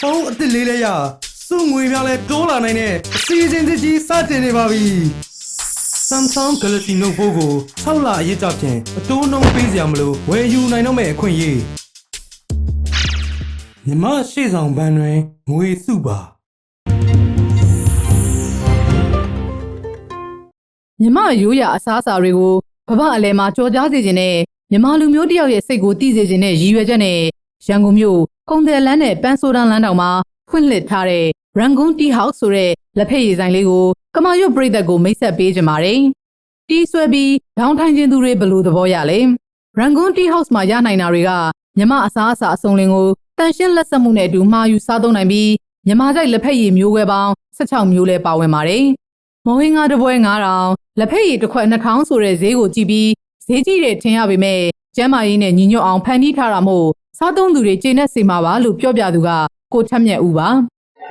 ဖုန်းအစ်စ်လေးလေးရစုငွေများလဲတိုးလာနိုင်တဲ့အစီအစဉ်တစ်ကြီးစတင်နေပါပြီ Samsung Galaxy Note 4ကို6လအရေးကြဖြင့်အတိုးနှုန်းပေးစရာမလိုဝယ်ယူနိုင်တော့မယ့်အခွင့်အရေးမြမရှေ့ဆောင်ဘန်းတွင်ငွေစုပါမြမရိုးရာအစားအစာတွေကိုဘဘအလဲမှာကြော်ကြားစေခြင်းနဲ့မြမလူမျိုးတယောက်ရဲ့စိတ်ကိုတည်စေခြင်းနဲ့ရည်ရွယ်ချက်နဲ့ရန်ကုန်မြို့ ကုံတယ်လန်းနဲ့ပန်းဆိုးတန်းလန်းတောင်မှာဖွင့်လှစ်ထားတဲ့ Rangoon Tea House ဆိုတဲ့လက်ဖက်ရည်ဆိုင်လေးကိုကမာရွတ်ပြည်သက်ကိုမိတ်ဆက်ပေးကြပါတယ်။တီးဆွဲပြီးဒေါင်းထိုင်ခြင်းသူတွေဘယ်လိုသဘောရလဲ။ Rangoon Tea House မှာရနိုင်တာတွေကမြမအစားအစာအစုံလင်ကိုတန်ရှင်းလက်ဆက်မှုနဲ့အတူမှာယူစားသုံးနိုင်ပြီးမြမကြိုက်လက်ဖက်ရည်မျိုးကွဲပေါင်း16မျိုးလဲပါဝင်ပါတယ်။မဝင်းငါတစ်ပွဲ9000လက်ဖက်ရည်တစ်ခွက်2000ဆိုတဲ့ဈေးကိုကြည့်ပြီးဈေးကြီးတယ်ထင်ရပေမဲ့ကျမ်းမာရေးနဲ့ညီညွတ်အောင်ဖန်တီးထားတာမို့ စားသုံးသူတွေကျေနပ်စေမှာပါလို့ပြောပြသူကကိုထက်မြက်ဦးပါ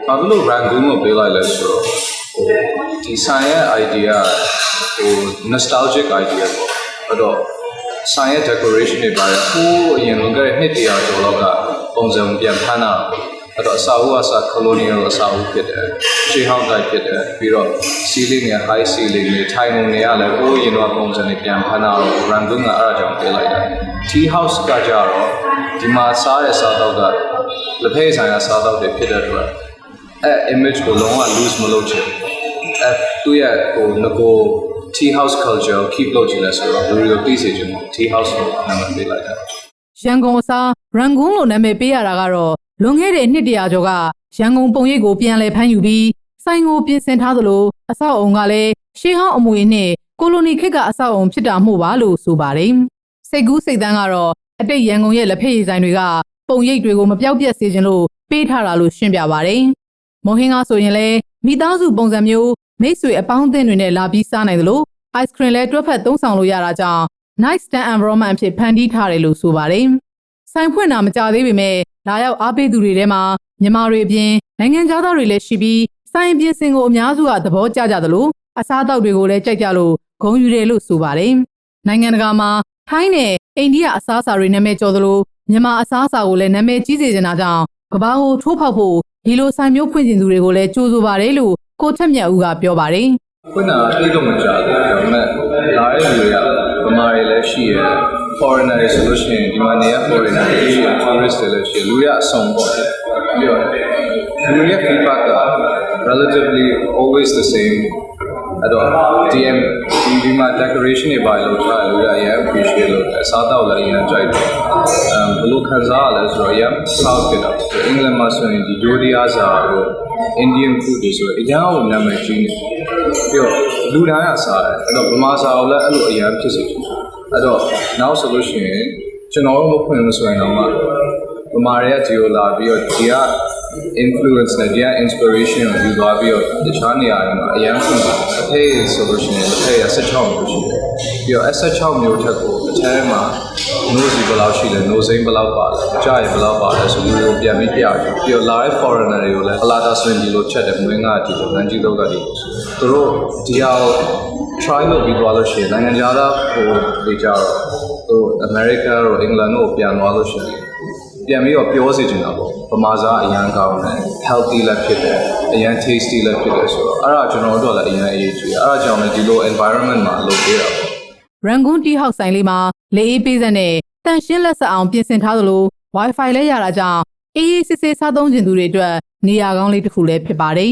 ဘာဖြစ်လို့ Rangoon ကိုပေးလိုက်လဲဆိုတော့ဟိုဒီဆိုင်ရဲ့ idea ဟို nostalgic idea ပေါ့အဲ့တော့ဆိုင်ရဲ့ decoration တွေပါရဟိုးအရင်လွန်ခဲ့တဲ့နှစ်တရာကျော်လောက်ကပုံစံပြန်ဖမ်းတာအဲ့တော့အစာအုပ်အစာ colonial အစာအုပ်ဖြစ်တယ်ရှေးဟောင်း type ဖြစ်တယ်ပြီးတော့ ceiling နဲ့ high ceiling တွေ time တွေလည်းဟိုးအရင်တော့ပုံစံတွေပြန်ဖမ်းတာတော့ Rangoon ကအဲ့ဒါကြောင့်ပေးလိုက်တာ tea house ကကြတော့ ဒီမှာစားတဲ့စားတော့ကလက်ဖက်ဆိုင်ကစားတော့တွေဖြစ်တဲ့အတွက်အဲ image ကိုလုံးဝ lose မလုပ်ချင်ဘူးအဲသူ့ရဲ့ဟိုငကို tea house culture ကို keep လုပ်ချင်လဲဆိုတော့လူတွေကိုသိစေချင်ဘူး tea house ကိုနာမည်ပေးလိုက်တာရန်ကုန်အစားရန်ကုန်လို့နာမည်ပေးရတာကတော့လွန်ခဲ့တဲ့နှစ်တရာကျော်ကရန်ကုန်ပုံရိပ်ကိုပြန်လည်ဖမ်းယူပြီးဆိုင်ကိုပြင်ဆင်ထားသလိုအဆောက်အုံကလည်းရှေးဟောင်းအမွေနဲ့ကိုလိုနီခေတ်ကအဆောက်အုံဖြစ်တာမှုပါလို့ဆိုပါတယ်စိတ်ကူးစိတ်တန်းကတော့ အတိတ်ရန်ကုန်ရဲ့လက်ဖက်ရည်ဆိုင်တွေကပုံရိပ်တွေကိုမပြောက်ပြက်စေခြင်းလို့ပေးထားတာလို့ရှင်းပြပါတယ်မော်ဟင်းကားဆိုရင်လည်းမိသားစုပုံစံမျိုးမိတ်ဆွေအပေါင်းအသင်းတွေနဲ့လာပြီးစားနိုင်သလို ice cream လည်းတွဲဖက်သုံးဆောင်လို့ရတာကြောင့် nice stand environment အဖြစ်ဖန်တီးထားတယ်လို့ဆိုပါတယ်။ဆိုင်ဖွင့်တာမကြသေးပေမဲ့လာရောက်အားပေးသူတွေထဲမှာမြန်မာတွေအပြင်နိုင်ငံခြားသားတွေလည်းရှိပြီးဆိုင်ပြင်စင်ကိုအများစုကသဘောကျကြသလိုအစားအသောက်တွေကိုလည်းကြိုက်ကြလို့ဂုဏ်ယူတယ်လို့ဆိုပါတယ်။နိုင်ငံတကာမှာ ထိုင်းနဲ့အိန္ဒိယအစားအစာတွေနာမည်ကျော်သလိုမြန်မာအစားအစာကိုလည်းနာမည်ကြီးစေချင်တာကြောင့်ကမ္ဘာကိုထိုးဖောက်ဖို့ဒီလိုဆိုင်မျိုးဖွင့်ကျင်သူတွေကိုလည်းကြိုးဆိုပါတယ်လို့ကိုထက်မြတ်ဦးကပြောပါတယ်။ခွင့်တာအဲ့လိုမကြဘူးဒါပေမဲ့လာတဲ့လူတွေကဗမာတွေလည်းရှိရယ် foreigner တွေဆိုလို့ရှိရင်ဒီမှာနေရ foreigner တွေရှိရယ် tourist တွေလည်းရှိရယ်လူရအဆုံးပေါ့ပြီးတော့လူရဲ့ feedback က relatively always the same အဲ့တော့ DM ဒီဒီမှာ decoration တွေပါလို့ထားတယ်လူရအရင် appreciate လုပ်တယ်စားတော့လည်းအရင်ကြိုက်တယ်အမ်ဘယ်လိုခံစားရလဲဆိုတော့အရင် south ဖြစ်တော့အင်္ဂလန်မှာဆိုရင်ဒီ Jodiya စာတို့ Indian food တွေဆိုရင်အရင်ကနာမည်ကြီးနေပြီးတော့လူတိုင်းကစားတယ်အဲ့တော့ဗမာစာကိုလည်းအဲ့လိုအရင်ဖြစ်စေချင်တယ်အဲ့တော့နောက်ဆိုလို့ရှိရင်ကျွန်တော်တို့မဖွင့်လို့ဆိုရင်တော့မှဗမာတွေကဒီကိုလာပြီးတော့ဒီက influence နဲ့ဒီက inspiration ကိုယူသွားပြီးတော့တခြားနေရာတွေမှာအရင်ဖွင့်တာအဖေးဆိုလို့ရှိရင်အဖေးက16မျိုးရှိတယ်ပြီးတော့ S16 မျိုးထက်ကိုအထဲမှာ nose ဘယ်လောက်ရှိလဲ nose ဘယ်လောက်ပါလဲကြားရဘယ်လောက်ပါလဲဆိုပြီးတော့ပြန်ပြီးပြရတယ်ပြီးတော့ live foreigner တွေကိုလည်း alata swing ဒီလိုချက်တယ်မွေးငါဒီလိုလမ်းကြီးတော့ကဒီလိုသူတို့ဒီဟာကို try လုပ်ပြီးသွားလို့ရှိရင်နိုင်ငံခြားသားဟိုတွေကြတော့ဟို America တို့ England တို့ပြန်သွားလို့ရှိရင် ပြန်ပြီးတော့ပြောစီချင်တာပေါ့ဗမာစားအရန်ကောင်းတယ် healthy လည်းဖြစ်တယ်အရန် tasty လည်းဖြစ်တယ်ဆိုတော့အဲ့ဒါကျွန်တော်တို့လည်းအရန်အရေးကြီးတယ်အဲ့ဒါကြောင့်လည်းဒီလို environment မှာလုပ်ပေးတာပေါ့ရန်ကုန်တီဟောက်ဆိုင်လေးမှာလေအေးပေးဆက်နဲ့တန်ရှင်းလက်ဆက်အောင်ပြင်ဆင်ထားသလို Wi-Fi လည်းရတာကြောင့်အေးအေးဆေးဆေးစားသုံးကျင်သူတွေအတွက်နေရာကောင်းလေးတစ်ခုလည်းဖြစ်ပါတယ်